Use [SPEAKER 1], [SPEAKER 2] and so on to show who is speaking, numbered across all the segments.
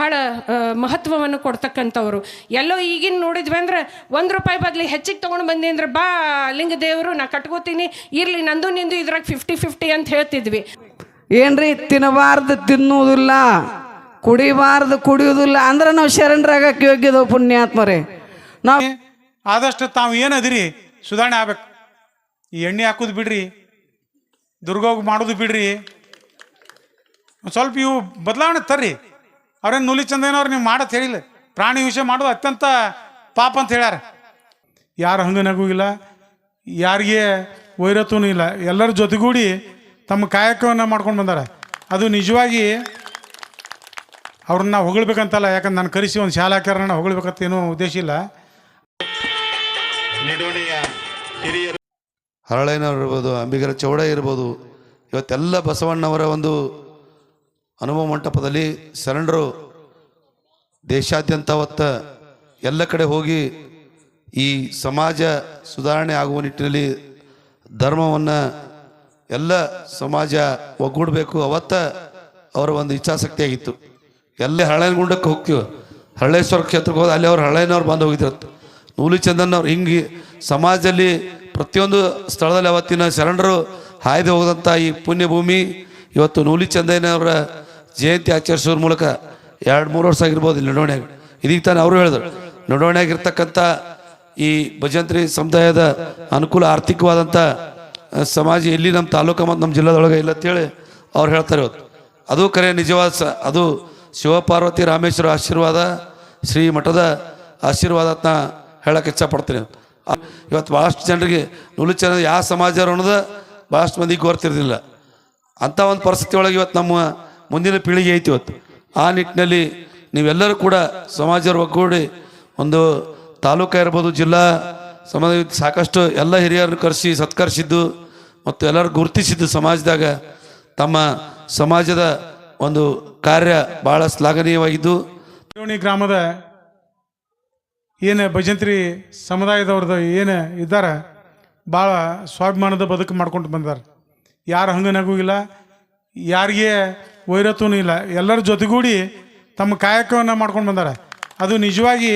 [SPEAKER 1] ಬಹಳ ಮಹತ್ವವನ್ನು ಕೊಡ್ತಕ್ಕಂಥವ್ರು. ಎಲ್ಲೋ ಈಗಿನ ನೋಡಿದ್ವಿ ಅಂದ್ರೆ ಒಂದು ರೂಪಾಯಿ ಬದಲಿ ಹೆಚ್ಚಿಗೆ ತೊಗೊಂಡು ಬಂದಿ ಅಂದ್ರೆ ಬಾ ಲಿಂಗ ದೇವರು ನಾ ಕಟ್ಕೋತೀನಿ ಇರಲಿ ನಂದು ನಿಂದು ಇದ್ರಾಗ ಫಿಫ್ಟಿ ಫಿಫ್ಟಿ ಅಂತ ಹೇಳ್ತಿದ್ವಿ.
[SPEAKER 2] ಏನ್ರಿ ತಿನ್ನಬಾರ್ದು ತಿನ್ನುವುದಿಲ್ಲ ಕುಡಿಬಾರ್ದು ಕುಡಿಯುವುದಿಲ್ಲ ಅಂದ್ರೆ ನಾವು ಶರಣರಾಗಕ್ಕೆ ಯೋಗ್ಯದೋ ಪುಣ್ಯಾತ್ಮರೇ. ನಾವು
[SPEAKER 3] ಆದಷ್ಟು ತಾವು ಏನದಿರಿ ಸುಧಾರಣೆ ಆಗ್ಬೇಕು. ಈ ಎಣ್ಣೆ ಹಾಕೋದು ಬಿಡ್ರಿ ದುರ್ಗೋಗ ಮಾಡೋದು ಬಿಡ್ರಿ. ಸ್ವಲ್ಪ ಇವು ಬದಲಾವಣೆ ತರ್ರಿ. ಅವ್ರೇನು ನುಲಿ ಚಂದನವ್ರು ನೀವು ಮಾಡತ್ ಹೇಳಿಲ್ಲ. ಪ್ರಾಣಿ ವಿಷಯ ಮಾಡೋದು ಅತ್ಯಂತ ಪಾಪ ಅಂತ ಹೇಳ್ಯಾರ. ಯಾರು ಹಂಗೆ ನಗುಗಿಲ್ಲ ಯಾರಿಗೆ ವೈರತ್ವನೂ ಇಲ್ಲ. ಎಲ್ಲರ ಜೊತೆಗೂಡಿ ತಮ್ಮ ಕಾಯಕವನ್ನು ಮಾಡ್ಕೊಂಡು ಬಂದಾರ. ಅದು ನಿಜವಾಗಿ ಅವ್ರನ್ನ ಹೊಗಳ್ಬೇಕಂತಲ್ಲ, ಯಾಕಂದ್ರೆ ನಾನು ಕರೆಸಿ ಒಂದು ಶಾಲಾ ಹಾಕ್ಯಾರನ್ನ ಹೊಗಳ್ಬೇಕಂತ ಏನೂ ಉದ್ದೇಶ ಇಲ್ಲ.
[SPEAKER 4] ಹರಳೇನವ್ರು ಇರ್ಬೋದು, ಅಂಬಿಗರ ಚೌಡ ಇರ್ಬೋದು, ಇವತ್ತೆಲ್ಲ ಬಸವಣ್ಣವರ ಒಂದು ಅನುಭವ ಮಂಟಪದಲ್ಲಿ ಶರಣರು ದೇಶಾದ್ಯಂತ ಅವತ್ತ ಎಲ್ಲ ಕಡೆ ಹೋಗಿ ಈ ಸಮಾಜ ಸುಧಾರಣೆ ಆಗುವ ನಿಟ್ಟಿನಲ್ಲಿ ಧರ್ಮವನ್ನು ಎಲ್ಲ ಸಮಾಜ ಒಗ್ಗೂಡಬೇಕು ಅವತ್ತ ಅವರ ಒಂದು ಇಚ್ಛಾಸಕ್ತಿ ಆಗಿತ್ತು ಎಲ್ಲ ಹರಳನಗುಂಡಕ್ಕೆ ಹೋಗ್ತೀವಿ. ಹಳ್ಳೇಶ್ವರ ಕ್ಷೇತ್ರಕ್ಕೆ ಹೋದ ಅಲ್ಲಿ ಅವ್ರು ಹಳೇನವ್ರು ಬಂದು ಹೋಗಿದ್ರತ್ತು ನೂಲಿ ಚಂದನ್ ಅವ್ರು ಹಿಂಗೆ ಸಮಾಜದಲ್ಲಿ ಪ್ರತಿಯೊಂದು ಸ್ಥಳದಲ್ಲಿ ಅವತ್ತಿನ ಶರಣರು ಹಾಯ್ದು ಹೋದಂಥ ಈ ಪುಣ್ಯಭೂಮಿ ಇವತ್ತು ನೂಲಿ ಚಂದಯ್ಯನವರ ಜಯಂತಿ ಆಚರಿಸೋದ್ರ ಮೂಲಕ ಎರಡು ಮೂರು ವರ್ಷ ಆಗಿರ್ಬೋದು ಇಲ್ಲಿ ನಡೋಣ್ಯಾಗ ಇದೀಗ ತಾನೇ ಅವರು ಹೇಳಿದ್ರು. ನಡವಣ್ಯಾಗಿರ್ತಕ್ಕಂಥ ಈ ಭಜಂತ್ರಿ ಸಮುದಾಯದ ಅನುಕೂಲ ಆರ್ಥಿಕವಾದಂಥ ಸಮಾಜ ಎಲ್ಲಿ ನಮ್ಮ ತಾಲೂಕು ಮತ್ತು ನಮ್ಮ ಜಿಲ್ಲಾದೊಳಗೆ ಇಲ್ಲ ಅಂತೇಳಿ ಅವ್ರು ಹೇಳ್ತಾರೆ ಇವತ್ತು. ಅದು ಕರೆ ನಿಜವಾದ ಸ, ಅದು ಶಿವಪಾರ್ವತಿ ರಾಮೇಶ್ವರ ಆಶೀರ್ವಾದ, ಶ್ರೀ ಮಠದ ಆಶೀರ್ವಾದ ಅಂತ ಹೇಳಕ್ಕೆ ಇಚ್ಛಪಡ್ತೀನಿ ಇವತ್ತು ಭಾಳಷ್ಟು ಜನರಿಗೆ ನುಲು ಚೆನ್ನ ಯಾವ ಸಮಾಜ ಅನ್ನೋದು ಭಾಳಷ್ಟು ಮಂದಿಗೆ ಗೊತ್ತಿರಲಿಲ್ಲ ಅಂಥ ಒಂದು ಪರಿಸ್ಥಿತಿ ಒಳಗೆ ಇವತ್ತು ನಮ್ಮ ಮುಂದಿನ ಪೀಳಿಗೆ ಐತಿ ಇವತ್ತು. ಆ ನಿಟ್ಟಿನಲ್ಲಿ ನೀವೆಲ್ಲರೂ ಕೂಡ ಸಮಾಜರ ಒಗ್ಗೂಡಿ ಒಂದು ತಾಲೂಕ ಇರ್ಬೋದು, ಜಿಲ್ಲಾ ಸಮಾಜ ಸಾಕಷ್ಟು ಎಲ್ಲ ಹಿರಿಯರನ್ನು ಕರೆಸಿ ಸತ್ಕರಿಸಿದ್ದು ಮತ್ತು ಎಲ್ಲರೂ ಗುರುತಿಸಿದ್ದು ಸಮಾಜದಾಗ ತಮ್ಮ ಸಮಾಜದ ಒಂದು ಕಾರ್ಯ ಭಾಳ ಶ್ಲಾಘನೀಯವಾಗಿದ್ದು.
[SPEAKER 3] ಠೇವಣಿ ಗ್ರಾಮದ ಏನು ಭಜಂತ್ರಿ ಸಮುದಾಯದವ್ರದ್ದು ಏನು ಇದ್ದಾರೆ ಭಾಳ ಸ್ವಾಭಿಮಾನದ ಬದುಕು ಮಾಡ್ಕೊಂಡು ಬಂದಾರೆ. ಯಾರು ಹಂಗೆ ನಗುಗಿಲ್ಲ ಯಾರಿಗೆ ವೈರತ್ವನೂ ಇಲ್ಲ. ಎಲ್ಲರ ಜೊತೆಗೂಡಿ ತಮ್ಮ ಕಾಯಕವನ್ನು ಮಾಡ್ಕೊಂಡು ಬಂದಾರೆ. ಅದು ನಿಜವಾಗಿ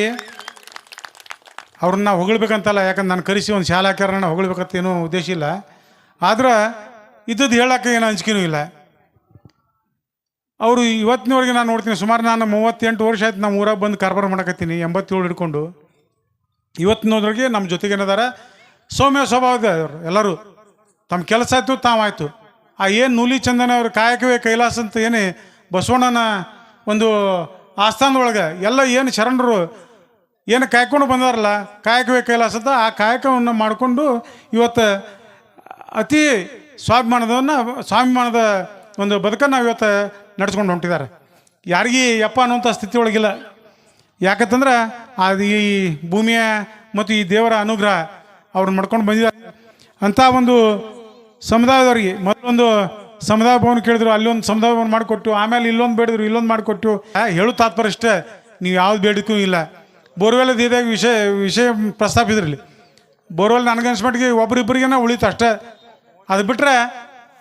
[SPEAKER 3] ಅವ್ರನ್ನ ಹೊಗಳ್ಬೇಕಂತಲ್ಲ, ಯಾಕಂದ್ರೆ ನಾನು ಕರೆಸಿ ಒಂದು ಶಾಲಾ ಹಾಕ್ಯಾರನ್ನ ಹೊಗಳ್ಬೇಕಂತ ಏನೂ ಉದ್ದೇಶ ಇಲ್ಲ. ಆದ್ರೆ ಇದ್ದದ್ದು ಹೇಳಕ್ಕೆ ಏನು ಅಂಜಿಕೆನೂ ಇಲ್ಲ. ಅವರು ಇವತ್ತಿನವರೆಗೆ ನಾನು ನೋಡ್ತೀನಿ, ಸುಮಾರು ನಾನು ಮೂವತ್ತೆಂಟು ವರ್ಷ ಆಯ್ತು ನಮ್ಮ ಊರಾಗ ಬಂದು ಕಾರ್ಬಾರ ಮಾಡಕತ್ತೀನಿ, ಎಂಬತ್ತೇಳು ಹಿಡ್ಕೊಂಡು. ಇವತ್ತಿನವರೆಗೆ ನಮ್ಮ ಜೊತೆಗೇನದಾರ? ಸೌಮ್ಯ ಸ್ವಭಾವದ ಎಲ್ಲರೂ. ತಮ್ಮ ಕೆಲಸ ಆಯ್ತು ತಾವಾಯ್ತು ಆ ಏನು ನೂಲಿ ಚಂದನ ಅವ್ರ ಕಾಯಕವೇ ಕೈಲಾಸ ಅಂತ ಏನು ಬಸವಣ್ಣನ ಒಂದು ಆಸ್ಥಾನದೊಳಗೆ ಎಲ್ಲ ಏನು ಶರಣರು ಏನು ಕಾಯ್ಕೊಂಡು ಬಂದಾರಲ್ಲ, ಕಾಯಕವೇ ಕೈಲಾಸ ಅಂತ ಆ ಕಾಯಕವನ್ನು ಮಾಡಿಕೊಂಡು ಇವತ್ತು ಅತಿ ಸ್ವಾಭಿಮಾನದವನ್ನು, ಸ್ವಾಭಿಮಾನದ ಒಂದು ಬದುಕನ್ನು ಇವತ್ತು ನಡ್ಸ್ಕೊಂಡು ಹೊಂಟಿದ್ದಾರೆ. ಯಾರಿಗೆ ಯಪ್ಪ ಅನ್ನುವಂಥ ಸ್ಥಿತಿ ಒಳಗಿಲ್ಲ. ಯಾಕಂತಂದ್ರೆ ಅದು ಈ ಭೂಮಿಯ ಮತ್ತು ಈ ದೇವರ ಅನುಗ್ರಹ ಅವ್ರನ್ನ ಮಾಡ್ಕೊಂಡು ಬಂದಿದ್ದಾರೆ. ಅಂಥ ಒಂದು ಸಮುದಾಯದವ್ರಿಗೆ ಮೊದಲೊಂದು ಸಮುದಾಯ ಭವನ ಕೇಳಿದ್ರು ಅಲ್ಲೊಂದು ಸಮುದಾಯ ಭವನ ಮಾಡಿಕೊಟ್ಟು, ಆಮೇಲೆ ಇಲ್ಲೊಂದು ಬೇಡಿದ್ರು, ಇಲ್ಲೊಂದು ಮಾಡಿಕೊಟ್ಟು. ಹೇಳು ತಾತ್ಪರ್ಯ ಅಷ್ಟೇ, ನೀವು ಯಾವ್ದು ಬೇಡಿಕೂ ಇಲ್ಲ. ಬೋರ್ವೆಲ್ ಇದಾಗ ವಿಷಯ ವಿಷಯ ಪ್ರಸ್ತಾಪಿದ್ರಲ್ಲಿ ಬೋರ್ವೆಲ್ ನನಗನ್ಸ್ಮಟ್ಟಿಗೆ ಒಬ್ಬರಿಬ್ಬರಿಗೇನ ಉಳಿತು ಅಷ್ಟೇ. ಅದು ಬಿಟ್ಟರೆ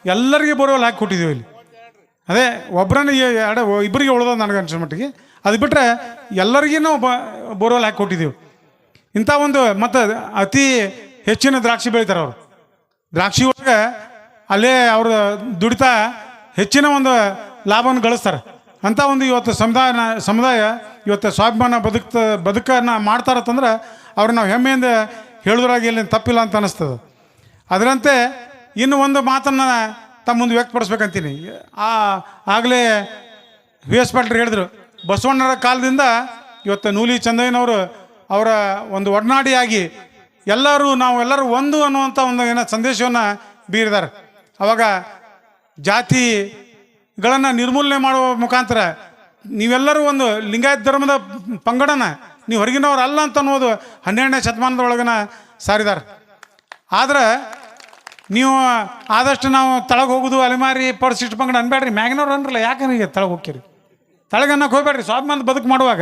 [SPEAKER 3] ಎಲ್ಲರಿಗೆ ಬೋರ್ವೆಲ್ ಹಾಕಿ ಕೊಟ್ಟಿದ್ದೀವಿ ಇಲ್ಲಿ. ಅದೇ ಒಬ್ಬರನ್ನ ಎರಡು ಇಬ್ಬರಿಗೆ ಉಳ್ದದ ನನಗೆ ಅನ್ಸೋ ಮಟ್ಟಿಗೆ. ಅದು ಬಿಟ್ಟರೆ ಎಲ್ಲರಿಗೂ ಬ, ಬೋರ್ವೆಲ್ ಹಾಕಿ ಕೊಟ್ಟಿದ್ದೀವಿ. ಇಂಥ ಒಂದು, ಮತ್ತು ಅತಿ ಹೆಚ್ಚಿನ ದ್ರಾಕ್ಷಿ ಬೆಳಿತಾರೆ ಅವರು. ದ್ರಾಕ್ಷಿ ಒಳಗೆ ಅಲ್ಲೇ ಅವ್ರ ದುಡಿತಾ ಹೆಚ್ಚಿನ ಒಂದು ಲಾಭವನ್ನು ಗಳಿಸ್ತಾರೆ. ಅಂಥ ಒಂದು ಇವತ್ತು ಸಮುದಾಯ ಸಮುದಾಯ ಇವತ್ತು ಸ್ವಾಭಿಮಾನ ಬದುಕ್ತ, ಬದುಕನ್ನು ಮಾಡ್ತಾರತ್ತಂದ್ರೆ ಅವ್ರು ನಾವು ಹೆಮ್ಮೆಯಿಂದ ಹೇಳೋದ್ರಾಗ ಇಲ್ಲಿ ತಪ್ಪಿಲ್ಲ ಅಂತ ಅನ್ನಿಸ್ತದೆ ಅದರಂತೆ ಇನ್ನು ಒಂದು ಮಾತನ್ನು ತಮ್ಮ ಮುಂದೆ ವ್ಯಕ್ತಪಡಿಸ್ಬೇಕಂತೀನಿ. ಆ, ಆಗಲೇ ವಿ ಎಸ್ ಪಾಟೀಲ್ ಹೇಳಿದ್ರು, ಬಸವಣ್ಣರ ಕಾಲದಿಂದ ಇವತ್ತು ನೂಲಿ ಚಂದಯ್ಯನವರು ಅವರ ಒಂದು ಒಡನಾಡಿಯಾಗಿ ಎಲ್ಲರೂ ನಾವು ಎಲ್ಲರೂ ಒಂದು ಅನ್ನುವಂಥ ಒಂದು ಏನೋ ಸಂದೇಶವನ್ನು ಬೀರಿದ್ದಾರೆ. ಅವಾಗ ಜಾತಿಗಳನ್ನು ನಿರ್ಮೂಲನೆ ಮಾಡುವ ಮುಖಾಂತರ ನೀವೆಲ್ಲರೂ ಒಂದು ಲಿಂಗಾಯತ ಧರ್ಮದ ಪಂಗಡನ ನೀವು ಹೊರಗಿನವ್ರು ಅಲ್ಲ ಅಂತ ಅನ್ನೋದು ಹನ್ನೆರಡನೇ ಶತಮಾನದೊಳಗನ ಸಾರಿದ್ದಾರೆ ಆದ್ರೆ ನೀವು ಆದಷ್ಟು ನಾವು ತಳಗೆ ಹೋಗೋದು, ಅಲೆಮಾರಿ ಪರ್ಸ್ ಇಷ್ಟು ಪಂಗಡ ಅನ್ಬೇಡ್ರಿ ಮ್ಯಾಗಿನವ್ರು ಅನ್ರಲ್ಲ, ಯಾಕೆ ನೀವು ತಳಗೆ ಹೋಗ್ತೀರಿ? ತಳಗನ್ನಕ್ಕೆ ಹೋಗ್ಬೇಡ್ರಿ ಸ್ವಾಭಿಮಾನ ಬದುಕು ಮಾಡುವಾಗ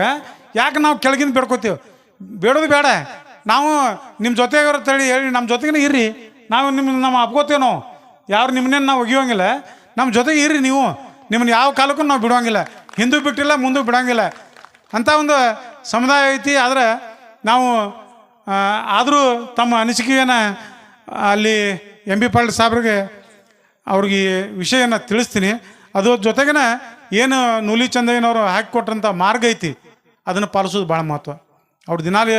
[SPEAKER 3] ಯಾಕೆ ನಾವು ಕೆಳಗಿಂದ ಬೇಡ್ಕೋತೀವಿ? ಬೇಡೋದು ಬೇಡ. ನಾವು ನಿಮ್ಮ ಜೊತೆಗಾರ ತಳಿ ಹೇಳಿ ನಮ್ಮ ಜೊತೆಗೇ ಇರ್ರಿ. ನಾವು ನಿಮ್ಮ ನಮ್ಮ ಅಪ್ಕೋತೀವಿ ಯಾರು ನಿಮ್ಮನ್ನೇನು ನಾವು ಒಗಿಯೋಂಗಿಲ್ಲ ನಮ್ಮ ಜೊತೆಗೆ ಇರ್ರಿ ನೀವು. ನಿಮ್ಮನ್ನ ಯಾವ ಕಾಲಕ್ಕೂ ನಾವು ಬಿಡೋಂಗಿಲ್ಲ. ಹಿಂದೂ ಬಿಟ್ಟಿಲ್ಲ, ಮುಂದೂ ಬಿಡೋಂಗಿಲ್ಲ. ಅಂಥ ಒಂದು ಸಮುದಾಯ ಐತಿ. ಆದ್ರೆ ನಾವು ಆದರೂ ತಮ್ಮ ಅನಿಸಿಕೆಯನ್ನು ಅಲ್ಲಿ ಎಂ ಬಿ ಪಾಟೀಲ್ ಸಾಬ್ರಿಗೆ ಅವ್ರಿಗೆ ವಿಷಯನ ತಿಳಿಸ್ತೀನಿ. ಅದು ಜೊತೆಗೇನ ಏನು ನೂಲಿ ಚಂದಯ್ಯನವರು ಹಾಕಿಕೊಟ್ರಂಥ ಮಾರ್ಗ ಐತಿ. ಅದನ್ನು ಪಾಲಿಸೋದು ಭಾಳ ಮಹತ್ವ. ಅವ್ರು ದಿನಾಲು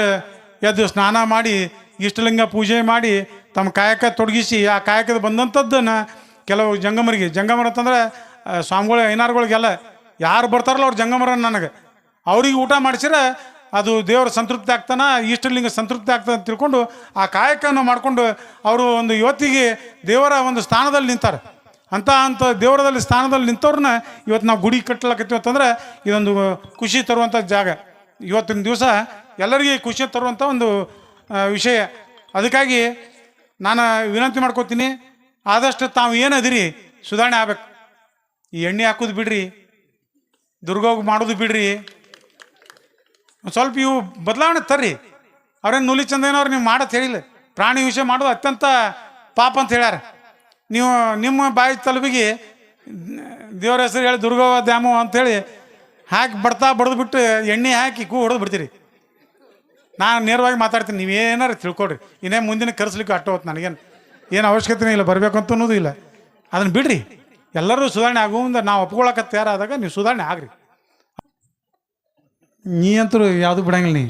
[SPEAKER 3] ಎದ್ದು ಸ್ನಾನ ಮಾಡಿ, ಇಷ್ಟಲಿಂಗ ಪೂಜೆ ಮಾಡಿ, ತಮ್ಮ ಕಾಯಕ ತೊಡಗಿಸಿ, ಆ ಕಾಯಕದ ಬಂದಂಥದ್ದನ್ನು ಕೆಲವು ಜಂಗಮರಿಗೆ, ಜಂಗಮರ ಅಂತಂದ್ರೆ ಸ್ವಾಮಿಗಳು, ಐನಾರ್ಗಳಿಗೆಲ್ಲ, ಯಾರು ಬರ್ತಾರಲ್ಲ ಅವ್ರು ಜಂಗಮರ ನನಗೆ. ಅವ್ರಿಗೆ ಊಟ ಮಾಡಿಸಿದ್ರೆ ಅದು ದೇವರ ಸಂತೃಪ್ತಿ ಆಗ್ತಾನ, ಇಷ್ಟಲಿಂಗ ಸಂತೃಪ್ತಿ ಆಗ್ತದೆ ಅಂತ ತಿಳ್ಕೊಂಡು, ಆ ಕಾಯಕವನ್ನು ಮಾಡಿಕೊಂಡು ಅವರು ಒಂದು ಯುವತಿಗೆ ದೇವರ ಒಂದು ಸ್ಥಾನದಲ್ಲಿ ನಿಂತಾರೆ. ಅಂತ ಅಂತ ದೇವರದಲ್ಲಿ ಸ್ಥಾನದಲ್ಲಿ ನಿಂತವ್ರನ್ನ ಇವತ್ತು ನಾವು ಗುಡಿ ಕಟ್ಟಲಕತ್ತೀವಿ ಅಂತಂದ್ರೆ, ಇದೊಂದು ಖುಷಿ ತರುವಂಥ ಜಾಗ. ಇವತ್ತಿನ ದಿವಸ ಎಲ್ಲರಿಗೆ ಖುಷಿ ತರುವಂಥ ಒಂದು ವಿಷಯ. ಅದಕ್ಕಾಗಿ ನಾನು ವಿನಂತಿ ಮಾಡ್ಕೋತೀನಿ, ಆದಷ್ಟು ತಾವು ಏನದಿರಿ, ಸುಧಾರಣೆ ಆಗ್ಬೇಕು. ಈ ಎಣ್ಣೆ ಹಾಕೋದು ಬಿಡ್ರಿ, ದುರ್ಗೋಗ ಮಾಡೋದು ಬಿಡ್ರಿ. ಸ್ವಲ್ಪ ಇವು ಬದಲಾವಣೆ ತರ್ರಿ. ಅವ್ರೇನು ನೂಲಿ ಚಂದನವ್ರು ನೀವು ಮಾಡತ್ ಹೇಳಿಲ್ಲ. ಪ್ರಾಣಿ ವಿಷಯ ಮಾಡೋದು ಅತ್ಯಂತ ಪಾಪ ಅಂತ ಹೇಳ್ಯಾರ. ನೀವು ನಿಮ್ಮ ಬಾಯಿ ತಲುಪಿಗೆ, ದೇವರ ಹೆಸರು ಹೇಳಿ ದುರ್ಗವ ಅಂತ ಹೇಳಿ ಹಾಕಿ ಬಡ್ತಾ ಬಡ್ದು ಬಿಟ್ಟು ಎಣ್ಣೆ ಹಾಕಿ ಕೂ ಹೊಡೆದು ಬಿಡ್ತೀರಿ. ನಾನು ನೇರವಾಗಿ ಮಾತಾಡ್ತೀನಿ, ನೀವು ಏನಾರು ತಿಳ್ಕೊಡ್ರಿ ಇನ್ನೇ ಮುಂದಿನ ಕರೆಸ್ಲಿಕ್ಕೆ ಅಟ್ಟು ಹೋಗ್ತು ನನಗೇನು, ಏನು ಅವಶ್ಯಕತೆ ಇಲ್ಲ, ಬರಬೇಕು ಅಂತ ಅನ್ನೋದು ಇಲ್ಲ. ಅದನ್ನು ಬಿಡ್ರಿ. ಎಲ್ಲರೂ ಸುಧಾರಣೆ ಮುಂದೆ ನಾವು ಒಪ್ಕೊಳ್ಳೋಕೆ ತಯಾರಾದಾಗ ನೀವು ಸುಧಾರಣೆ ಆಗ್ರಿ. ನೀ ಅಂತೂ ಯಾವುದು ಬಿಡಂಗಿಲ್ಲ ನೀ.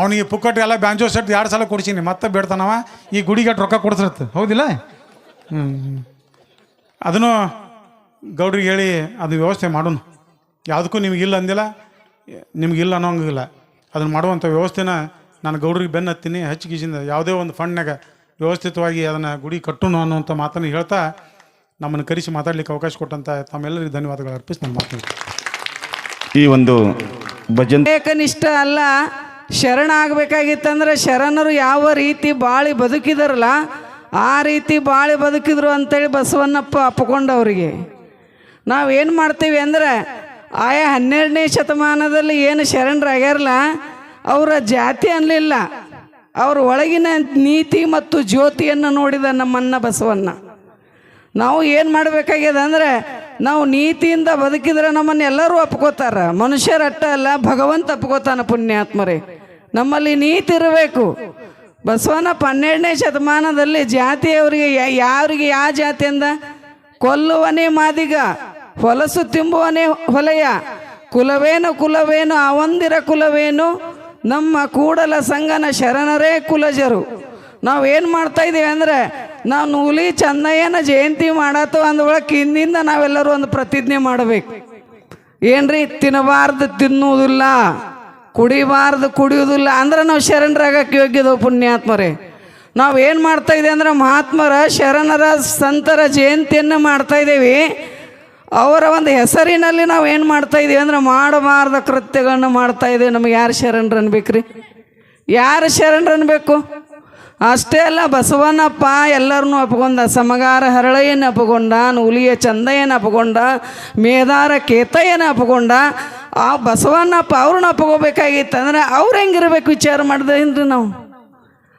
[SPEAKER 3] ಅವನಿಗೆ ಪುಕ್ಕಟ್ಟು ಎಲ್ಲ ಬ್ಯಾಂಜೋ ಸೆಟ್ ಎರಡು ಸಲ ಕೊಡ್ಸೀನಿ, ಮತ್ತೆ ಬೇಡ್ತಾನವ. ಈ ಗುಡಿಗಟ್ಟು ರೊಕ್ಕ ಕೊಡ್ಸಿರತ್ತೆ, ಹೌದಿಲ್ಲ? ಹ್ಞೂ ಅದನ್ನು ಗೌಡ್ರಿಗೆ ಹೇಳಿ ಅದು ವ್ಯವಸ್ಥೆ ಮಾಡೋಣ. ಯಾವುದಕ್ಕೂ ನಿಮಗಿಲ್ಲ ಅಂದಿಲ್ಲ ನಿಮಗಿಲ್ಲ ಅನ್ನೋಂಗಿಲ್ಲ. ಅದನ್ನು ಮಾಡುವಂಥ ವ್ಯವಸ್ಥೆನ ನಾನು ಗೌಡ್ರಿಗೆ ಬೆನ್ನು ಹತ್ತೀನಿ ಹಚ್ಚಿಗಿಸಿಂದ ಯಾವುದೇ ಒಂದು ಫಂಡ್ನಾಗ ವ್ಯವಸ್ಥಿತವಾಗಿ ಅದನ್ನು ಗುಡಿ ಕಟ್ಟುನು ಅನ್ನುವಂಥ ಮಾತನ್ನು ಹೇಳ್ತಾ ನಮ್ಮನ್ನು ಕರೆಸಿ ಮಾತಾಡಲಿಕ್ಕೆ ಅವಕಾಶ ಕೊಟ್ಟಂಥ ತಮ್ಮೆಲ್ಲರಿಗೂ ಧನ್ಯವಾದಗಳು ಅರ್ಪಿಸಿ ನಾನು ಮಾತು
[SPEAKER 5] ಈ ಒಂದು ಭಜನ್
[SPEAKER 2] ಏಕನಿಷ್ಠ ಅಲ್ಲ ಶರಣ ಆಗ್ಬೇಕಾಗಿತ್ತಂದ್ರೆ ಶರಣರು ಯಾವ ರೀತಿ ಬಾಳಿ ಬದುಕಿದಾರಲ್ಲ ಆ ರೀತಿ ಬಾಳಿ ಬದುಕಿದ್ರು ಅಂತೇಳಿ ಬಸವಣ್ಣಪ್ಪ ಅಪ್ಕೊಂಡವ್ರಿಗೆ ನಾವೇನು ಮಾಡ್ತೀವಿ ಅಂದ್ರೆ ಆಯಾ ಹನ್ನೆರಡನೇ ಶತಮಾನದಲ್ಲಿ ಏನು ಶರಣರಾಗ್ಯಾರಲ್ಲ, ಅವರ ಜಾತಿ ಅನ್ನಲಿಲ್ಲ ಅವ್ರ ಒಳಗಿನ ನೀತಿ ಮತ್ತು ಜ್ಯೋತಿಯನ್ನು ನೋಡಿದ ನಮ್ಮನ್ನ ಬಸವಣ್ಣ. ನಾವು ಏನು ಮಾಡಬೇಕಾಗ್ಯದ ಅಂದರೆ, ನಾವು ನೀತಿಯಿಂದ ಬದುಕಿದ್ರೆ ನಮ್ಮನ್ನು ಎಲ್ಲರೂ ಒಪ್ಕೋತಾರೆ. ಮನುಷ್ಯರ ಅಟ್ಟ ಅಲ್ಲ, ಭಗವಂತ ಒಪ್ಕೋತಾನೆ ಪುಣ್ಯಾತ್ಮರೇ. ನಮ್ಮಲ್ಲಿ ನೀತಿ ಇರಬೇಕು. ಬಸವನಪ್ಪ ಹನ್ನೆರಡನೇ ಶತಮಾನದಲ್ಲಿ ಜಾತಿಯವರಿಗೆ ಯಾರಿಗೆ ಯಾವ ಜಾತಿಯಿಂದ ಕೊಲ್ಲುವನೇ ಮಾದಿಗ. ಹೊಲಸು ತಿಂಬುವನೇ ಹೊಲೆಯ. ಕುಲವೇನು ಕುಲವೇನು, ಅವಂದಿರ ಕುಲವೇನು, ನಮ್ಮ ಕೂಡಲ ಸಂಗನ ಶರಣರೇ ಕುಲಜರು. ನಾವು ಏನು ಮಾಡ್ತಾ ಇದ್ದೀವಿ ಅಂದರೆ ನಾವು ನೂಲಿ ಚಂದಯ್ಯನ ಜಯಂತಿ ಮಾಡತ್ತು ಅಂದೊಳಗೆ ಹಿಂದಿಂದ ನಾವೆಲ್ಲರೂ ಒಂದು ಪ್ರತಿಜ್ಞೆ ಮಾಡಬೇಕು. ಏನ್ರಿ, ತಿನ್ನಬಾರ್ದು ತಿನ್ನುವುದಿಲ್ಲ, ಕುಡಿಬಾರ್ದು ಕುಡಿಯೋದಿಲ್ಲ ಅಂದ್ರೆ ನಾವು ಶರಣರಾಗಕ್ಕೆ ಯೋಗ್ಯದವು ಪುಣ್ಯಾತ್ಮರೇ ನಾವು ಏನು ಮಾಡ್ತಾ ಇದ್ದೀವಿ ಅಂದ್ರೆ, ಮಹಾತ್ಮರ, ಶರಣರ, ಸಂತರ ಜಯಂತಿಯನ್ನು ಮಾಡ್ತಾ ಇದ್ದೀವಿ. ಅವರ ಒಂದು ಹೆಸರಿನಲ್ಲಿ ನಾವು ಏನು ಮಾಡ್ತಾ ಇದ್ದೀವಿ ಅಂದ್ರೆ ಮಾಡಬಾರ್ದ ಕೃತ್ಯಗಳನ್ನು ಮಾಡ್ತಾ ಇದ್ದೀವಿ ನಮಗೆ ಯಾರು ಶರಣರು ಅನ್ಬೇಕ್ರಿ? ಯಾರು ಶರಣರು ಅನ್ಬೇಕು? ಅಷ್ಟೇ ಅಲ್ಲ ಬಸವನಪ್ಪ ಎಲ್ಲರನ್ನೂ ಅಪ್ಕೊಂಡ ಸಮಗಾರ ಹರಳೆಯನ್ನು ಅಪ್ಕೊಂಡ ನೂಲಿಯ ಚಂದಯ್ಯನ ಅಪ್ಕೊಂಡ ಮೇದಾರ ಕೇತಯ್ಯನ ಅಪ್ಕೊಂಡ ಆ ಬಸವನಪ್ಪ ಅವ್ರನ್ನ ಅಪ್ಕೋಬೇಕಾಗಿತ್ತು ಅಂದ್ರೆ ಅವ್ರು ಹೆಂಗಿರ್ಬೇಕು ವಿಚಾರ ಮಾಡ್ದೇನ್ರಿ ನಾವು?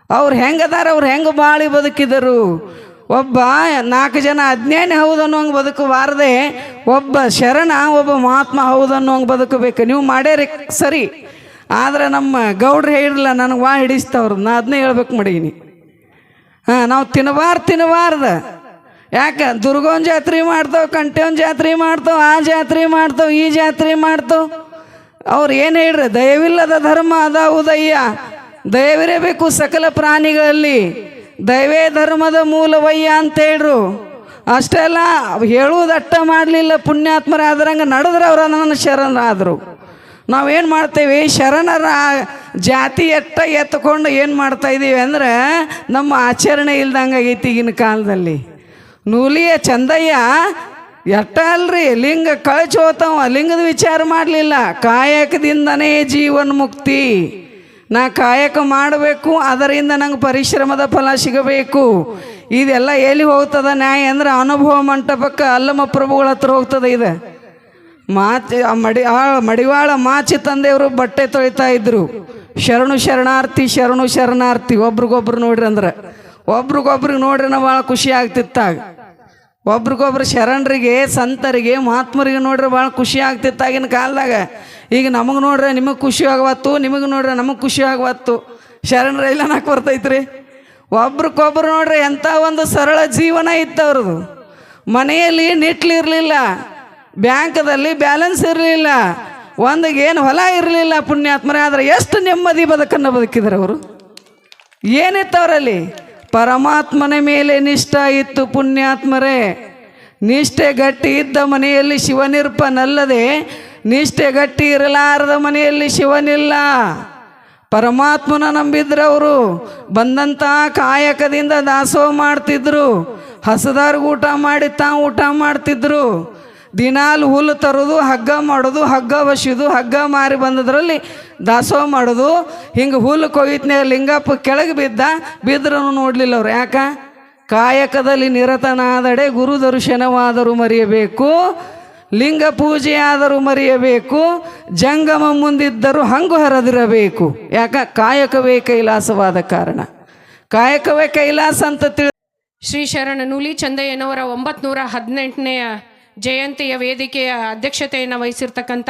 [SPEAKER 2] ಅವ್ರು ಹೆಂಗದಾರ, ಅವ್ರು ಹೆಂಗೆ ಬಾಳಿ ಬದುಕಿದರು? ಒಬ್ಬ ನಾಲ್ಕು ಜನ ಅಜ್ಞಾನಿ ಹೌದು ಅನ್ನೋಂಗೆ ಬದುಕಬಾರ್ದೆ, ಒಬ್ಬ ಶರಣ, ಒಬ್ಬ ಮಹಾತ್ಮ ಹೌದು ಅನ್ನೋಂಗೆ ಬದುಕಬೇಕು. ನೀವು ಮಾಡ್ಯಾರಿ ಸರಿ, ಆದರೆ ನಮ್ಮ ಗೌಡ್ರು ಹೇಳಿರಲ್ಲ ನನಗೆ ವಾ ಹಿಡಿಸ್ತವ್ರು, ನಾ ಅದನ್ನೇ ಹೇಳ್ಬೇಕು ಮಾಡೀನಿ ಹಾಂ, ನಾವು ತಿನ್ನಬಾರ ತಿನ್ನಬಾರ್ದ ಯಾಕೆ? ದುರ್ಗೋನ್ ಜಾತ್ರೆ ಮಾಡ್ತಾವೆ ಕಂಟೆವನ್ ಜಾತ್ರೆ ಮಾಡ್ತಾವೆ, ಆ ಜಾತ್ರೆ ಮಾಡ್ತಾವೆ, ಈ ಜಾತ್ರೆ ಮಾಡ್ತಾವೆ. ಅವ್ರು ಏನು ಹೇಳ್ರಿ? ದಯವಿಲ್ಲದ ಧರ್ಮ ಅದಾವುದಯ್ಯ ದಯವಿರಬೇಕು ಸಕಲ ಪ್ರಾಣಿಗಳಲ್ಲಿ. ದಯವೇ ಧರ್ಮದ ಮೂಲವಯ್ಯ ಅಂತ ಹೇಳ್ರು. ಅಷ್ಟೆಲ್ಲ ಹೇಳುವುದು ಅಟ್ಟ ಮಾಡಲಿಲ್ಲ ಪುಣ್ಯಾತ್ಮರ, ಆದ್ರಂಗೆ ನಡೆದ್ರೆ ಅವ್ರ ನನ್ನ ಶರಣರಾದರು. ನಾವೇನು ಮಾಡ್ತೇವೆ? ಶರಣರ ಜಾತಿ ಎಟ್ಟ ಎತ್ಕೊಂಡು ಏನು ಮಾಡ್ತಾ ಇದ್ದೀವಿ ಅಂದ್ರೆ ನಮ್ಮ ಆಚರಣೆ ಇಲ್ದಂಗೆ ಆಗೈತಿ ಈಗಿನ ಕಾಲದಲ್ಲಿ. ನೂಲಿಯ ಚಂದಯ್ಯ ಎಟ್ಟ ಅಲ್ರಿ? ಲಿಂಗ ಕಳಚೋತವ, ಲಿಂಗದ ವಿಚಾರ ಮಾಡಲಿಲ್ಲ. ಕಾಯಕದಿಂದನೇ ಜೀವನ್ ಮುಕ್ತಿ ನಾ ಕಾಯಕ ಮಾಡಬೇಕು, ಅದರಿಂದ ನಂಗೆ ಪರಿಶ್ರಮದ ಫಲ ಸಿಗಬೇಕು. ಇದೆಲ್ಲ ಎಲ್ಲಿ ಹೋಗ್ತದ ನ್ಯಾಯ ಅಂದ್ರೆ ಅನುಭವ ಮಂಟಪಕ್ಕೆ ಅಲ್ಲಮ ಪ್ರಭುಗಳ ಹತ್ರ ಹೋಗ್ತದೆ ಇದೆ. ಮಾಚಿ ಆ ಮಡಿ, ಆ ಮಡಿವಾಳ ಮಾಚಿ ತಂದೆಯವರು ಬಟ್ಟೆ ತೊಳಿತಾ ಇದ್ರು. ಶರಣು ಶರಣಾರ್ಥಿ ಶರಣು ಶರಣಾರ್ಥಿ, ಒಬ್ರಿಗೊಬ್ರು ನೋಡ್ರಿ ಅಂದ್ರೆ. ಒಬ್ರಿಗೊಬ್ರಿಗೆ ನೋಡ್ರಿ ನಾವು ಭಾಳ ಖುಷಿ ಆಗ್ತಿತ್ತಾಗ ಒಬ್ರಿಗೊಬ್ರು ಶರಣರಿಗೆ, ಸಂತರಿಗೆ, ಮಹಾತ್ಮರಿಗೆ ನೋಡ್ರಿ ಭಾಳ ಖುಷಿ ಆಗ್ತಿತ್ತಾಗಿನ ಕಾಲದಾಗ. ಈಗ ನಮಗೆ ನೋಡ್ರೆ ನಿಮಗೆ ಖುಷಿ ಆಗವತ್ತು, ನಿಮಗೆ ನೋಡ್ರೆ ನಮಗೆ ಖುಷಿ ಆಗವತ್ತು. ಶರಣರ ಇಲ್ಲ ನಾಲ್ಕು ಬರ್ತೈತ್ರಿ. ಒಬ್ರಿಗೊಬ್ರು ನೋಡ್ರಿ ಎಂಥ ಒಂದು ಸರಳ ಜೀವನ ಇತ್ತು ಅವ್ರದ್ದು ಮನೆಯಲ್ಲಿ ನಿಟ್ಲಿರಲಿಲ್ಲ ಬ್ಯಾಂಕದಲ್ಲಿ ಬ್ಯಾಲೆನ್ಸ್ ಇರಲಿಲ್ಲ ಒಂದಿಗೇನು ಹೊಲ ಇರಲಿಲ್ಲ ಪುಣ್ಯಾತ್ಮರೇ, ಆದರೆ ಎಷ್ಟು ನೆಮ್ಮದಿ ಬದುಕನ್ನು ಬದುಕಿದ್ರು ಅವರು. ಏನಿತ್ತು ಅವರಲ್ಲಿ? ಪರಮಾತ್ಮನ ಮೇಲೆ ನಿಷ್ಠ ಇತ್ತು ಪುಣ್ಯಾತ್ಮರೇ. ನಿಷ್ಠೆ ಗಟ್ಟಿ ಇದ್ದ ಮನೆಯಲ್ಲಿ ಶಿವನಿರ್ಪನಲ್ಲದೆ ನಿಷ್ಠೆ ಗಟ್ಟಿ ಇರಲಾರದ ಮನೆಯಲ್ಲಿ ಶಿವನಿಲ್ಲ. ಪರಮಾತ್ಮನ ನಂಬಿದ್ರವರು ಬಂದಂಥ ಕಾಯಕದಿಂದ ದಾಸೋಹ ಮಾಡ್ತಿದ್ರು. ಹಸದಾರ್ಗೆ ಊಟ ಮಾಡಿ ತಾವು ಊಟ ಮಾಡ್ತಿದ್ರು. ದಿನಾಲು ಹುಲ್ಲು ತರೋದು, ಹಗ್ಗ ಮಾಡೋದು, ಹಗ್ಗ ಬಸಿದು ಹಗ್ಗ ಮಾರಿ ಬಂದದ್ರಲ್ಲಿ ದಾಸೋಹ ಮಾಡೋದು. ಹಿಂಗೆ ಹುಲ್ಲು ಕೊಯ್ತನೇ ಲಿಂಗಪ್ಪ ಕೆಳಗೆ ಬಿದ್ದ ಬಿದ್ರೂ ನೋಡಲಿಲ್ಲ ಅವ್ರು. ಯಾಕ? ಕಾಯಕದಲ್ಲಿ ನಿರತನಾದಡೆ ಗುರು ದರ್ಶನವಾದರೂ ಮರೆಯಬೇಕು. ಲಿಂಗ ಪೂಜೆಯಾದರೂ ಮರೆಯಬೇಕು, ಜಂಗಮ ಮುಂದಿದ್ದರೂ ಹಂಗು ಹರಿದಿರಬೇಕು. ಯಾಕ? ಕಾಯಕವೇ ಕೈಲಾಸವಾದ ಕಾರಣ. ಕಾಯಕವೇ ಕೈಲಾಸ ಅಂತ ತಿಳಿ
[SPEAKER 1] ಶ್ರೀ ಶರಣ ನೂಲಿ ಚಂದಯ್ಯನವರ ಒಂಬತ್ನೂರ ಹದಿನೆಂಟನೆಯ ಜಯಂತಿಯ ವೇದಿಕೆಯ ಅಧ್ಯಕ್ಷತೆಯನ್ನು ವಹಿಸಿರ್ತಕ್ಕಂಥ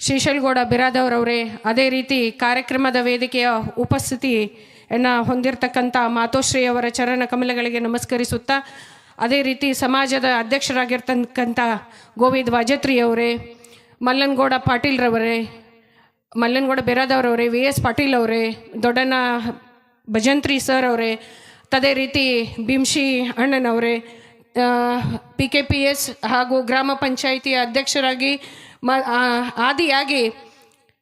[SPEAKER 1] ಶ್ರೀಶಲ್ಗೌಡ ಬಿರಾದವರವರೇ, ಅದೇ ರೀತಿ ಕಾರ್ಯಕ್ರಮದ ವೇದಿಕೆಯ ಉಪಸ್ಥಿತಿಯನ್ನು ಹೊಂದಿರತಕ್ಕಂಥ ಮಾತೋಶ್ರೀಯವರ ಚರಣ ಕಮಲಗಳಿಗೆ ನಮಸ್ಕರಿಸುತ್ತಾ ಅದೇ ರೀತಿ ಸಮಾಜದ ಅಧ್ಯಕ್ಷರಾಗಿರ್ತಕ್ಕಂಥ ಗೋವಿಂದ ವಾಜತ್ರಿ ಅವರೇ, ಮಲ್ಲನಗೌಡ ಪಾಟೀಲ್ರವರೇ ಮಲ್ಲನಗೌಡ ಬೇರಾದವ್ರವರೇ ವಿ ಎಸ್ ಪಾಟೀಲ್ ಅವರೇ ದೊಡ್ಡನ ಭಜಂತ್ರಿ ಸರ್ ಅವರೇ ಅದೇ ರೀತಿ ಭೀಮ್ಶಿ ಅಣ್ಣನವರೇ ಪಿ ಕೆ ಪಿ ಎಸ್ ಹಾಗೂ ಗ್ರಾಮ ಪಂಚಾಯಿತಿಯ ಅಧ್ಯಕ್ಷರಾಗಿ ಮ ಆದಿಯಾಗಿ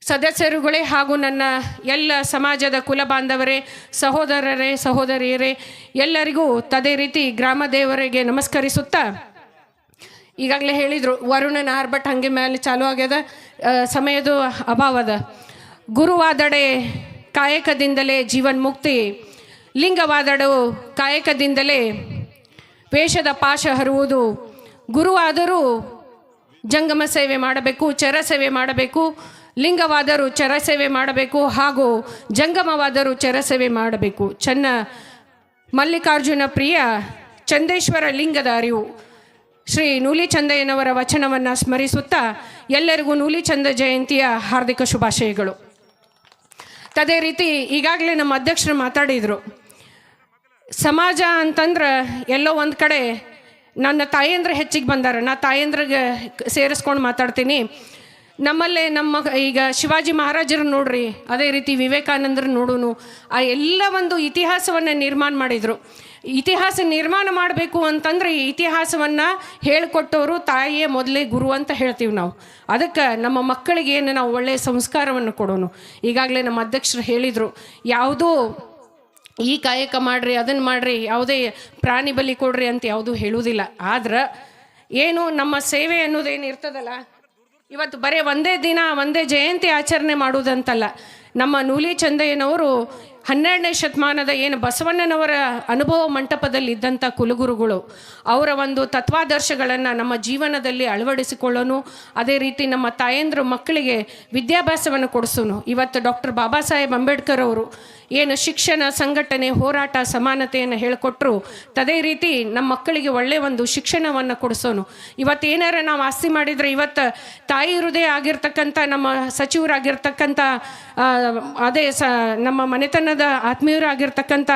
[SPEAKER 1] ಸದಸ್ಯರುಗಳೇ ಹಾಗೂ ನನ್ನ ಎಲ್ಲ ಸಮಾಜದ ಕುಲ ಬಾಂಧವರೇ, ಸಹೋದರರೇ, ಸಹೋದರಿಯರೇ, ಎಲ್ಲರಿಗೂ ತದೇ ರೀತಿ ಗ್ರಾಮ ದೇವರಿಗೆ ನಮಸ್ಕರಿಸುತ್ತಾ, ಈಗಾಗಲೇ ಹೇಳಿದರು, ವರುಣನ ಆರ್ಭಟ್ ಹಂಗೆ ಮೇಲೆ ಚಾಲು ಆಗ್ಯದ ಸಮಯದ ಅಭಾವದ ಗುರುವಾದಡೆ ಕಾಯಕದಿಂದಲೇ ಜೀವನ್ ಮುಕ್ತಿ, ಲಿಂಗವಾದಡು ಕಾಯಕದಿಂದಲೇ ವೇಷದ ಪಾಶ ಹರುವುದು. ಗುರುವಾದರೂ ಜಂಗಮ ಸೇವೆ ಮಾಡಬೇಕು, ಚರ ಸೇವೆ ಮಾಡಬೇಕು ಲಿಂಗವಾದರೂ ಚರಸೇವೆ ಮಾಡಬೇಕು ಹಾಗೂ ಜಂಗಮವಾದರೂ ಚರಸೇವೆ ಮಾಡಬೇಕು. ಚನ್ನ ಮಲ್ಲಿಕಾರ್ಜುನ ಪ್ರಿಯ ಚಂದೇಶ್ವರ ಲಿಂಗದ ಅರಿವು. ಶ್ರೀ ನೂಲಿ ಚಂದಯ್ಯನವರ ವಚನವನ್ನು ಸ್ಮರಿಸುತ್ತಾ ಎಲ್ಲರಿಗೂ ನೂಲಿ ಚಂದ ಜಯಂತಿಯ ಹಾರ್ದಿಕ ಶುಭಾಶಯಗಳು. ಅದೇ ರೀತಿ ಈಗಾಗಲೇ ನಮ್ಮ ಅಧ್ಯಕ್ಷರು ಮಾತಾಡಿದರು. ಸಮಾಜ ಅಂತಂದ್ರೆ ಎಲ್ಲೋ ಒಂದು ಕಡೆ ನನ್ನ ತಾಯಂದ್ರೆ ಹೆಚ್ಚಿಗೆ ಬಂದಾರ. ನಾ ತಾಯಂದ್ರಿಗೆ ಸೇರಿಸ್ಕೊಂಡು ಮಾತಾಡ್ತೀನಿ. ನಮ್ಮಲ್ಲೇ ನಮ್ಮ ಈಗ ಶಿವಾಜಿ ಮಹಾರಾಜರು ನೋಡ್ರಿ, ಅದೇ ರೀತಿ ವಿವೇಕಾನಂದರು ನೋಡೋನು, ಆ ಎಲ್ಲ ಒಂದು ಇತಿಹಾಸವನ್ನು ನಿರ್ಮಾಣ ಮಾಡಿದರು. ಇತಿಹಾಸ ನಿರ್ಮಾಣ ಮಾಡಬೇಕು ಅಂತಂದ್ರೆ ಈ ಇತಿಹಾಸವನ್ನು ಹೇಳಿಕೊಟ್ಟವರು ತಾಯಿಯೇ ಮೊದಲೇ ಗುರು ಅಂತ ಹೇಳ್ತೀವಿ ನಾವು. ಅದಕ್ಕೆ ನಮ್ಮ ಮಕ್ಕಳಿಗೆ ಏನು ನಾವು ಒಳ್ಳೆಯ ಸಂಸ್ಕಾರವನ್ನು ಕೊಡೋನು. ಈಗಾಗಲೇ ನಮ್ಮ ಅಧ್ಯಕ್ಷರು ಹೇಳಿದರು, ಯಾವುದೂ ಈ ಕಾಯಕ ಮಾಡ್ರಿ ಅದನ್ನು ಮಾಡ್ರಿ, ಯಾವುದೇ ಪ್ರಾಣಿ ಬಲಿ ಕೊಡ್ರಿ ಅಂತ ಯಾವುದೂ ಹೇಳುವುದಿಲ್ಲ. ಆದ್ರೆ, ಏನು ನಮ್ಮ ಸೇವೆ ಅನ್ನೋದೇನು ಇರ್ತದಲ್ಲ ಇವತ್ತು ಬರೀ ಒಂದೇ ದಿನ, ಒಂದೇ ಜಯಂತಿ ಆಚರಣೆ ಮಾಡುವುದಂತಲ್ಲ, ನಮ್ಮ ನೂಲಿ ಚಂದಯ್ಯನವರು ಹನ್ನೆರಡನೇ ಶತಮಾನದ ಏನು ಬಸವಣ್ಣನವರ ಅನುಭವ ಮಂಟಪದಲ್ಲಿ ಇದ್ದಂಥ ಕುಲಗುರುಗಳು, ಅವರ ಒಂದು ತತ್ವಾದರ್ಶಗಳನ್ನು ನಮ್ಮ ಜೀವನದಲ್ಲಿ ಅಳವಡಿಸಿಕೊಳ್ಳೋನು, ಅದೇ ರೀತಿ ನಮ್ಮ ತಾಯಂದ್ರ ಮಕ್ಕಳಿಗೆ ವಿದ್ಯಾಭ್ಯಾಸವನ್ನು ಕೊಡಿಸೋನು. ಇವತ್ತು ಡಾಕ್ಟರ್ ಬಾಬಾ ಸಾಹೇಬ್ ಅಂಬೇಡ್ಕರ್ ಅವರು ಏನು ಶಿಕ್ಷಣ ಸಂಘಟನೆ ಹೋರಾಟ ಸಮಾನತೆಯನ್ನು ಹೇಳಿಕೊಟ್ರು, ತದೇ ರೀತಿ ನಮ್ಮ ಮಕ್ಕಳಿಗೆ ಒಳ್ಳೆಯ ಒಂದು ಶಿಕ್ಷಣವನ್ನು ಕೊಡಿಸೋನು. ಇವತ್ತು ಏನಾರ ನಾವು ಆಸ್ತಿ ಮಾಡಿದರೆ ಇವತ್ತು ತಾಯಿ ಹೃದಯ ಆಗಿರ್ತಕ್ಕಂಥ ನಮ್ಮ ಸಚಿವರಾಗಿರ್ತಕ್ಕಂಥ ಅದೇ ಸ, ನಮ್ಮ ಮನೆತನದ ಆತ್ಮೀಯರಾಗಿರ್ತಕ್ಕಂಥ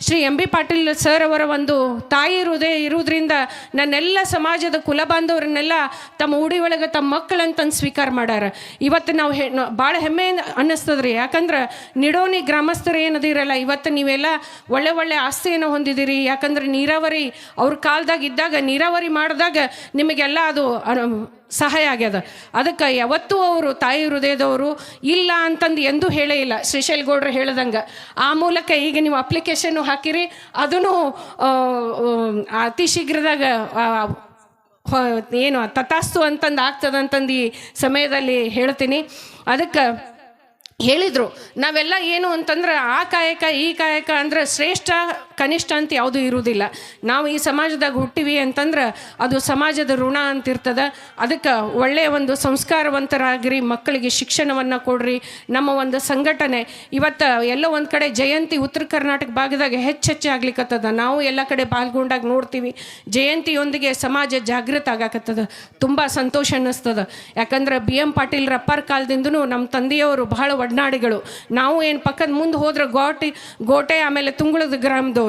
[SPEAKER 1] Shri M B Patil sir ಅವರ ಒಂದು ತಾಯಿ ಹೃದಯ ಇರುವುದರಿಂದ ನನ್ನೆಲ್ಲ ಸಮಾಜದ ಕುಲ ಬಾಂಧವರನ್ನೆಲ್ಲ ತಮ್ಮ ಉಡಿ ಒಳಗೆ ತಮ್ಮ ಮಕ್ಕಳಂತಂದು ಸ್ವೀಕಾರ ಮಾಡ್ಯಾರ ಇವತ್ತು ನಾವು ಹೆ ಭಾಳ ಹೆಮ್ಮೆಯಿಂದ ಅನ್ನಿಸ್ತದ್ರಿ. ಯಾಕಂದ್ರೆ ನಿಡೋನಿ ಗ್ರಾಮಸ್ಥರು ಏನದಿರಲ್ಲ ಇವತ್ತು ನೀವೆಲ್ಲ ಒಳ್ಳೆ ಒಳ್ಳೆ ಆಸ್ತಿಯನ್ನು ಹೊಂದಿದ್ದೀರಿ ಯಾಕಂದ್ರೆ ನೀರಾವರಿ, ಅವ್ರ ಕಾಲದಾಗ ಇದ್ದಾಗ ನೀರಾವರಿ ಮಾಡಿದಾಗ ನಿಮಗೆಲ್ಲ ಅದು ಸಹಾಯ ಆಗ್ಯದ. ಅದಕ್ಕೆ ಯಾವತ್ತೂ ಅವರು ತಾಯಿ ಹೃದಯದವರು ಇಲ್ಲ ಅಂತಂದು ಎಂದೂ ಹೇಳೇ ಇಲ್ಲ. ಶ್ರೀಶೈಲ್ ಗೌಡ್ರು ಹೇಳ್ದಂಗೆ, ಆ ಮೂಲಕ ಈಗ ನೀವು ಅಪ್ಲಿಕೇಶನ್ನು ಹಾಕಿರಿ, ಅದನ್ನು ಅತಿ ಶೀಘ್ರದಾಗ ಏನು, ತಥಾಸ್ತು ಅಂತಂದು ಆಗ್ತದಂತಂದು ಈ ಸಮಯದಲ್ಲಿ ಹೇಳ್ತೀನಿ. ಅದಕ್ಕೆ ಹೇಳಿದರು, ನಾವೆಲ್ಲ ಏನು ಅಂತಂದ್ರೆ ಆ ಕಾಯಕ, ಈ ಕಾಯಕ ಅಂದ್ರೆ ಶ್ರೇಷ್ಠ ಕನಿಷ್ಠ ಅಂತ ಯಾವುದೂ ಇರುವುದಿಲ್ಲ. ನಾವು ಈ ಸಮಾಜದಾಗ ಹುಟ್ಟಿವಿ ಅಂತಂದ್ರೆ ಅದು ಸಮಾಜದ ಋಣ ಅಂತ ಇರ್ತದ ಅದಕ್ಕೆ ಒಳ್ಳೆಯ ಒಂದು ಸಂಸ್ಕಾರವಂತರಾಗಿರಿ, ಮಕ್ಕಳಿಗೆ ಶಿಕ್ಷಣವನ್ನು ಕೊಡ್ರಿ. ನಮ್ಮ ಒಂದು ಸಂಘಟನೆ, ಇವತ್ತು ಎಲ್ಲ ಒಂದು ಕಡೆ ಜಯಂತಿ ಉತ್ತರ ಕರ್ನಾಟಕ ಭಾಗದಾಗ ಹೆಚ್ಚೆಚ್ಚು ಆಗ್ಲಿಕ್ಕತ್ತದ ನಾವು ಎಲ್ಲ ಕಡೆ ಪಾಲ್ಗೊಂಡಾಗ ನೋಡ್ತೀವಿ, ಜಯಂತಿಯೊಂದಿಗೆ ಸಮಾಜ ಜಾಗೃತ ಆಗಾಕತ್ತದ. ತುಂಬ ಸಂತೋಷ ಅನ್ನಿಸ್ತದ. ಯಾಕಂದ್ರೆ ಬಿ ಎಂ ಪಾಟೀಲ್ ರಪ್ಪರ್ ಕಾಲದಿಂದನೂ ನಮ್ಮ ತಂದೆಯವರು ಬಹಳ ಒಡನಾಡಿಗಳು. ನಾವು ಏನು ಪಕ್ಕದ ಮುಂದೆ ಹೋದ್ರೆ ಗೋಟಿ, ಗೋಟೆ ಆಮೇಲೆ ತುಂಗುಳದ ಗ್ರಾಮದವರು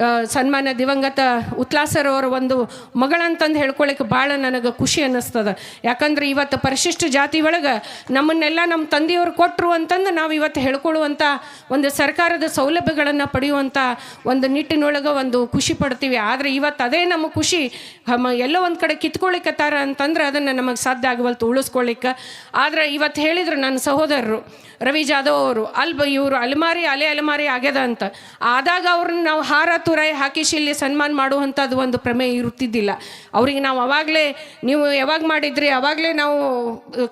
[SPEAKER 1] ಆ, ಸನ್ಮಾನ ದಿವಂಗತ ಉತ್ಲಾಸರ್ ಅವರ ಒಂದು ಮಗಳಂತಂದು ಹೇಳ್ಕೊಳ್ಳಿಕ್ಕೆ ಭಾಳ ನನಗೆ ಖುಷಿ ಅನ್ನಿಸ್ತದ. ಯಾಕಂದ್ರೆ ಇವತ್ತು ಪರಿಶಿಷ್ಟ ಜಾತಿ ಒಳಗೆ ನಮ್ಮನ್ನೆಲ್ಲ ನಮ್ಮ ತಂದೆಯವರು ಕೊಟ್ಟರು ಅಂತಂದು ನಾವು ಇವತ್ತು ಹೇಳ್ಕೊಳ್ಳುವಂಥ ಒಂದು ಸರ್ಕಾರದ ಸೌಲಭ್ಯಗಳನ್ನು ಪಡೆಯುವಂಥ ಒಂದು ನಿಟ್ಟಿನೊಳಗೆ ಒಂದು ಖುಷಿ ಪಡ್ತೀವಿ. ಆದರೆ ಇವತ್ತು ಅದೇ ನಮ್ಮ ಖುಷಿ ಎಲ್ಲೋ ಒಂದು ಕಡೆ ಕಿತ್ಕೊಳ್ಳಿಕ್ಕತ್ತಾರ ಅಂತಂದ್ರೆ ಅದನ್ನು ನಮಗೆ ಸಾಧ್ಯ ಆಗವಲ್ತು ಉಳಿಸ್ಕೊಳ್ಳಿಕ್ಕೆ ಆದರೆ ಇವತ್ತು ಹೇಳಿದರು ನನ್ನ ಸಹೋದರರು ರವಿ ಜಾಧವ್ ಅವರು ಅಲ್ಬ ಇವರು ಅಲೆಮಾರಿ ಅಲೆ ಅಲೆಮಾರಿ ಆಗ್ಯದ ಅಂತ. ಆದಾಗ ಅವ್ರನ್ನ ನಾವು ಹಾರ ತುರಾಯಿ ಹಾಕಿಸಿ ಇಲ್ಲಿ ಸನ್ಮಾನ ಮಾಡುವಂಥದ್ದು ಒಂದು ಪ್ರಮೇಯ ಇರುತ್ತಿದ್ದಿಲ್ಲ. ಅವ್ರಿಗೆ ನಾವು ಅವಾಗಲೇ, ನೀವು ಯಾವಾಗ ಮಾಡಿದ್ರಿ, ಅವಾಗಲೇ ನಾವು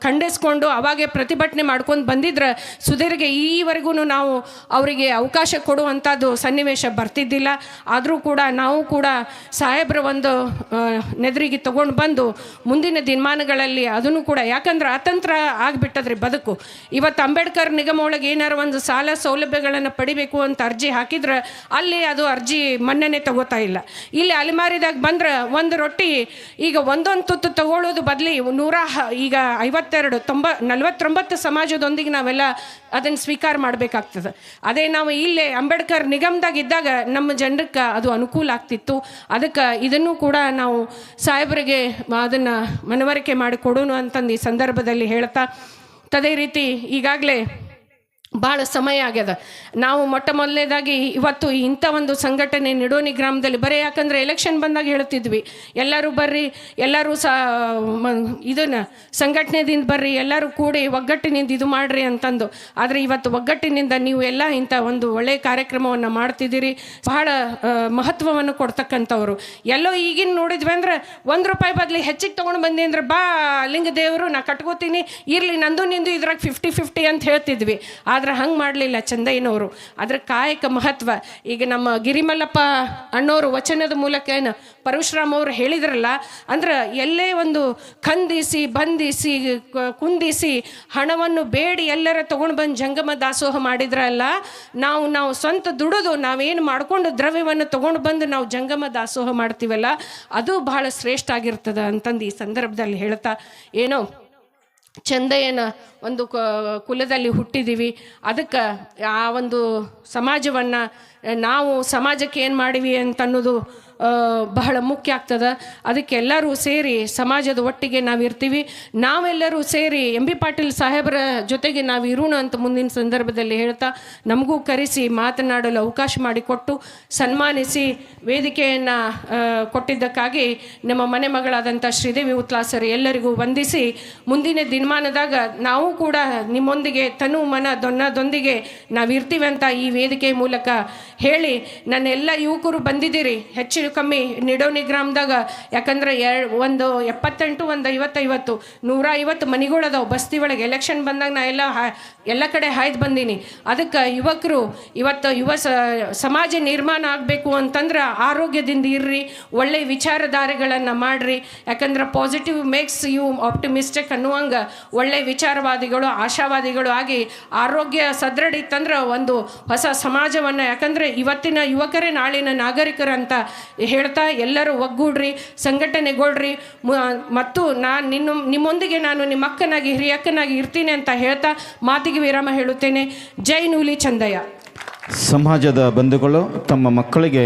[SPEAKER 1] ಖಂಡಿಸ್ಕೊಂಡು ಅವಾಗೇ ಪ್ರತಿಭಟನೆ ಮಾಡ್ಕೊಂಡು ಬಂದಿದ್ರೆ ಸುಧೀರ್ಗೆ ಈವರೆಗೂ ನಾವು ಅವರಿಗೆ ಅವಕಾಶ ಕೊಡುವಂಥದ್ದು ಸನ್ನಿವೇಶ ಬರ್ತಿದ್ದಿಲ್ಲ. ಆದರೂ ಕೂಡ ನಾವು ಕೂಡ ಸಾಹೇಬ್ರ ಒಂದು ನೆದರಿಗೆ ತಗೊಂಡು ಬಂದು ಮುಂದಿನ ದಿನಮಾನಗಳಲ್ಲಿ ಅದನ್ನು ಕೂಡ, ಯಾಕಂದ್ರೆ ಅತಂತ್ರ ಆಗಿಬಿಟ್ಟದ್ರಿ ಬದುಕು. ಇವತ್ತು ಅಂಬೇಡ್ಕರ್ ನಿಗಮ ಒಳಗೆ ಏನಾರು ಒಂದು ಸಾಲ ಸೌಲಭ್ಯಗಳನ್ನು ಪಡಿಬೇಕು ಅಂತ ಅರ್ಜಿ ಹಾಕಿದ್ರೆ ಅಲ್ಲಿ ಅದು ಅರ್ಜಿ ಮಣ್ಣನೆ ತಗೋತಾ ಇಲ್ಲ. ಇಲ್ಲಿ ಅಲೆಮಾರಿದಾಗ ಬಂದ್ರೆ ಒಂದು ರೊಟ್ಟಿ ಈಗ ಒಂದೊಂದು ತುತ್ತು ತಗೊಳ್ಳೋದು ಬದಲಿ ನೂರ ಈಗ ಐವತ್ತೆರಡು, ತೊಂಬ, ನಲವತ್ತೊಂಬತ್ತು ಸಮಾಜದೊಂದಿಗೆ ನಾವೆಲ್ಲ ಅದನ್ನು ಸ್ವೀಕಾರ ಮಾಡಬೇಕಾಗ್ತದೆ. ಅದೇ ನಾವು ಇಲ್ಲೇ ಅಂಬೇಡ್ಕರ್ ನಿಗಮದಾಗ ಇದ್ದಾಗ ನಮ್ಮ ಜನರಕ್ಕೆ ಅದು ಅನುಕೂಲ ಆಗ್ತಿತ್ತು. ಅದಕ್ಕೆ ಇದನ್ನು ಕೂಡ ನಾವು ಸಾಹೇಬರಿಗೆ ಅದನ್ನು ಮನವರಿಕೆ ಮಾಡಿ ಕೊಡೋಣ ಅಂತಂದು ಈ ಸಂದರ್ಭದಲ್ಲಿ ಹೇಳ್ತಾ, ತದೇ ರೀತಿ ಈಗಾಗಲೇ ಭಾಳ ಸಮಯ ಆಗ್ಯದ. ನಾವು ಮೊಟ್ಟ ಮೊದಲನೇದಾಗಿ ಇವತ್ತು ಇಂಥ ಒಂದು ಸಂಘಟನೆ ನಿಡೋನಿ ಗ್ರಾಮದಲ್ಲಿ, ಬರೀ ಯಾಕಂದರೆ ಎಲೆಕ್ಷನ್ ಬಂದಾಗ ಹೇಳ್ತಿದ್ವಿ ಎಲ್ಲರೂ ಬರ್ರಿ, ಎಲ್ಲರೂ ಸಹ ಇದನ್ನು ಸಂಘಟನೆದಿಂದ ಬರ್ರಿ, ಎಲ್ಲರೂ ಕೂಡಿ ಒಗ್ಗಟ್ಟಿನಿಂದ ಇದು ಮಾಡ್ರಿ ಅಂತಂದು. ಆದರೆ ಇವತ್ತು ಒಗ್ಗಟ್ಟಿನಿಂದ ನೀವು ಎಲ್ಲ ಇಂಥ ಒಂದು ಒಳ್ಳೆಯ ಕಾರ್ಯಕ್ರಮವನ್ನು ಮಾಡ್ತಿದ್ದೀರಿ, ಬಹಳ ಮಹತ್ವವನ್ನು ಕೊಡ್ತಕ್ಕಂಥವ್ರು. ಎಲ್ಲೋ ಈಗಿನ ನೋಡಿದ್ವಿ ಅಂದ್ರೆ ಒಂದು ರೂಪಾಯಿ ಬದಲಿ ಹೆಚ್ಚಿಗೆ ತೊಗೊಂಡು ಬಂದಿ ಅಂದ್ರೆ ಬಾ ಲಿಂಗ ದೇವರು ನಾ ಕಟ್ಕೋತೀನಿ, ಇರಲಿ ನಂದು ನಿಂದು ಇದ್ರಾಗ ಫಿಫ್ಟಿ ಫಿಫ್ಟಿ ಅಂತ ಹೇಳ್ತಿದ್ವಿ. ಆದ್ರೆ ಹಂಗೆ ಮಾಡಲಿಲ್ಲ ಚಂದಯ್ಯನವರು. ಅದರ ಕಾಯಕ ಮಹತ್ವ. ಈಗ ನಮ್ಮ ಗಿರಿಮಲ್ಲಪ್ಪ ಅಣ್ಣೋರು ವಚನದ ಮೂಲಕ ಏನು ಪರಶುರಾಮ್ ಅವರು ಹೇಳಿದ್ರಲ್ಲ, ಅಂದ್ರೆ ಎಲ್ಲೇ ಒಂದು ಖಂದಿಸಿ ಬಂಧಿಸಿ ಕುಂದಿಸಿ ಹಣವನ್ನು ಬೇಡಿ ಎಲ್ಲರ ತೊಗೊಂಡು ಬಂದು ಜಂಗಮ ದಾಸೋಹ ಮಾಡಿದ್ರಲ್ಲ, ನಾವು ನಾವು ಸ್ವಂತ ದುಡಿದು, ನಾವೇನು ಮಾಡಿಕೊಂಡು ದ್ರವ್ಯವನ್ನು ತೊಗೊಂಡು ಬಂದು ನಾವು ಜಂಗಮ ದಾಸೋಹ ಮಾಡ್ತೀವಲ್ಲ, ಅದು ಬಹಳ ಶ್ರೇಷ್ಠ ಆಗಿರ್ತದೆ ಅಂತಂದು ಈ ಸಂದರ್ಭದಲ್ಲಿ ಹೇಳ್ತಾ, ಏನೋ ಚಂದಯ್ಯನ ಒಂದು ಕ ಕುಲದಲ್ಲಿ ಹುಟ್ಟಿದ್ದೀವಿ ಅದಕ್ಕೆ ಆ ಒಂದು ಸಮಾಜವನ್ನು ನಾವು ಸಮಾಜಕ್ಕೆ ಏನು ಮಾಡಿವಿ ಅಂತ ಅನ್ನೋದು ಆ, ಬಹಳ ಮುಖ್ಯ ಆಗ್ತದೆ. ಅದಕ್ಕೆಲ್ಲರೂ ಸೇರಿ ಸಮಾಜದ ಒಟ್ಟಿಗೆ ನಾವು ಇರ್ತೀವಿ. ನಾವೆಲ್ಲರೂ ಸೇರಿ ಎಂ ಬಿ ಪಾಟೀಲ್ ಸಾಹೇಬರ ಜೊತೆಗೆ ನಾವು ಇರೋಣ ಅಂತ ಮುಂದಿನ ಸಂದರ್ಭದಲ್ಲಿ ಹೇಳ್ತಾ ನಮಗೂ ಕರೆಸಿ ಮಾತನಾಡಲು ಅವಕಾಶ ಮಾಡಿಕೊಟ್ಟು ಸನ್ಮಾನಿಸಿ ವೇದಿಕೆಯನ್ನು ಕೊಟ್ಟಿದ್ದಕ್ಕಾಗಿ ನಮ್ಮ ಮನೆ ಮಗಳಾದಂಥ ಶ್ರೀದೇವಿ ಉತ್ಲಾಸರು ಎಲ್ಲರಿಗೂ ವಂದಿಸಿ ಮುಂದಿನ ದಿನಮಾನದಾಗ ನಾವು ಕೂಡ ನಿಮ್ಮೊಂದಿಗೆ ತನು ಮನ ದೊನ್ನದೊಂದಿಗೆ ನಾವು ಇರ್ತೀವಿ ಅಂತ ಈ ವೇದಿಕೆ ಮೂಲಕ ಹೇಳಿ ನನ್ನ ಎಲ್ಲ ಯುವಕರು ಬಂದಿದ್ದೀರಿ. ಹೆಚ್ಚು ಕಮ್ಮಿ. ನಿಡೋನಿ ಗ್ರಾಮದಾಗ ಯಾಕಂದ್ರೆ ಒಂದು ಎಪ್ಪತ್ತೆಂಟು, ಒಂದು ಐವತ್ತೈವತ್ತು ನೂರ ಐವತ್ತು ಮನೆಗಳದಾವು ಬಸ್ತಿ ಒಳಗೆ. ಎಲೆಕ್ಷನ್ ಬಂದಾಗ ನಾ ಎಲ್ಲ ಎಲ್ಲ ಕಡೆ ಹಾಯ್ದು ಬಂದೀನಿ. ಅದಕ್ಕೆ ಯುವಕರು ಇವತ್ತು ಯುವ ಸಮಾಜ ನಿರ್ಮಾಣ ಆಗಬೇಕು ಅಂತಂದ್ರೆ ಆರೋಗ್ಯದಿಂದ ಇರ್ರಿ ಒಳ್ಳೆಯ ವಿಚಾರಧಾರೆಗಳನ್ನು ಮಾಡ್ರಿ. ಯಾಕಂದ್ರೆ ಪಾಸಿಟಿವ್ ಮೇಕ್ಸ್ ಯು ಆಪ್ಟಿಮಿಸ್ಟಿಕ್ ಅನ್ನುವಂಗೆ ಒಳ್ಳೆಯ ವಿಚಾರವಾದಿಗಳು, ಆಶಾವಾದಿಗಳು ಆಗಿ ಆರೋಗ್ಯ ಸದೃಢ ಇತ್ತಂದ್ರೆ ಒಂದು ಹೊಸ ಸಮಾಜವನ್ನು. ಯಾಕಂದರೆ ಇವತ್ತಿನ ಯುವಕರೇ ನಾಳಿನ ನಾಗರಿಕರಂತ ಹೇಳ್ತಾ ಎಲ್ಲರೂ ಒಗ್ಗೂಡ್ರಿ, ಸಂಘಟನೆಗೊಳ್ರಿ. ಮತ್ತು ನಾನು ನಿನ್ನ, ನಿಮ್ಮೊಂದಿಗೆ ನಾನು ನಿಮ್ಮ ಅಕ್ಕನಾಗಿ ಹಿರಿಯಕ್ಕನಾಗಿ ಇರ್ತೀನಿ ಅಂತ ಹೇಳ್ತಾ ಮಾತಿಗೆ ವಿರಾಮ ಹೇಳುತ್ತೇನೆ. ಜೈ ನೂಲಿ ಚಂದಯ್ಯ.
[SPEAKER 5] ಸಮಾಜದ ಬಂಧುಗಳು ತಮ್ಮ ಮಕ್ಕಳಿಗೆ